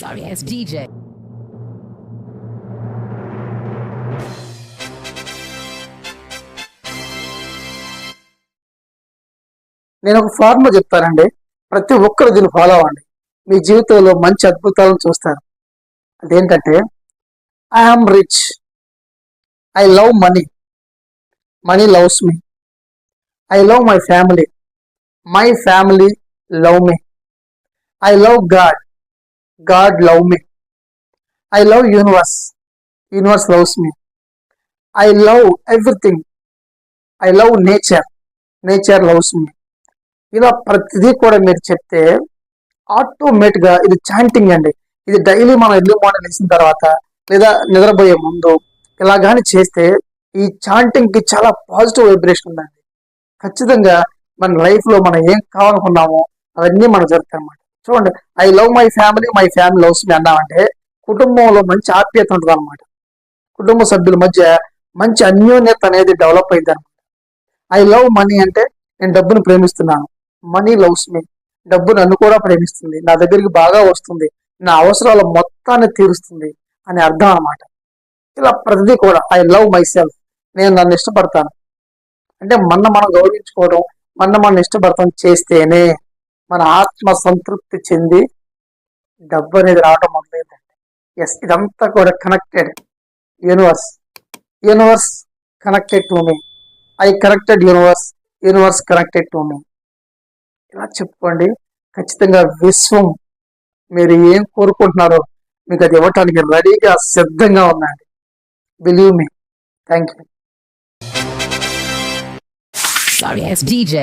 Sorry ass DJ. నేను ఒక formula చెప్తానండి. ప్రతి ఒక్కరు దీన్ని ఫాలో అవ్వండి. మీ జీవితంలో మంచి అద్భుతాలను చూస్తారు. అదేంటంటే I'm rich I love money money loves me I love my family my family love me I love God God love me I love universe universe loves me I love everything I love nature nature loves me ఇలా ప్రతిదీ కూడా మీరు చెప్తే ఆటోమేటిక్గా ఇది chanting అండి. ఇది daily మనం ఎర్లీ మార్నింగ్ లేచిన తర్వాత లేదా నిద్రపోయే ముందు ఇలా కానీ చేస్తే ఈ చాంటింగ్కి చాలా పాజిటివ్ వైబ్రేషన్ ఉందండి. ఖచ్చితంగా మన లైఫ్లో మనం ఏం కావాలనుకున్నామో అవన్నీ మనకు జరుగుతాయి అన్నమాట చూడండి I love my family my family loves me అన్నామంటే కుటుంబంలో మంచి ఆప్యత ఉంటుంది అనమాట కుటుంబ సభ్యుల మధ్య మంచి అన్యోన్యత అనేది డెవలప్ అయింది అనమాట ఐ లవ్ మనీ అంటే నేను డబ్బును ప్రేమిస్తున్నాను. మనీ లవ్స్ మీ డబ్బు నన్ను కూడా ప్రేమిస్తుంది. నా దగ్గరికి బాగా వస్తుంది. నా అవసరాల మొత్తాన్ని తీరుస్తుంది అని అర్థం అనమాట ఇలా ప్రతిదీ కూడా ఐ లవ్ మై సెల్ఫ్ నేను నన్ను ఇష్టపడతాను. అంటే మన మనం గౌరవించుకోవడం మన మనం ఇష్టపడతాం చేస్తేనే మన ఆత్మ సంతృప్తి చెంది డబ్బు అనేది రావడం మొదలైందండి. ఎస్ ఇదంతా కూడా connected universe universe connected to me I connected universe universe connected to me ఇలా చెప్పుకోండి. ఖచ్చితంగా విశ్వం మీరు ఏం కోరుకుంటున్నారో మీకు అది ఇవ్వటానికి రెడీగా సిద్ధంగా ఉందండి. Believe me thank you Sorry DJ.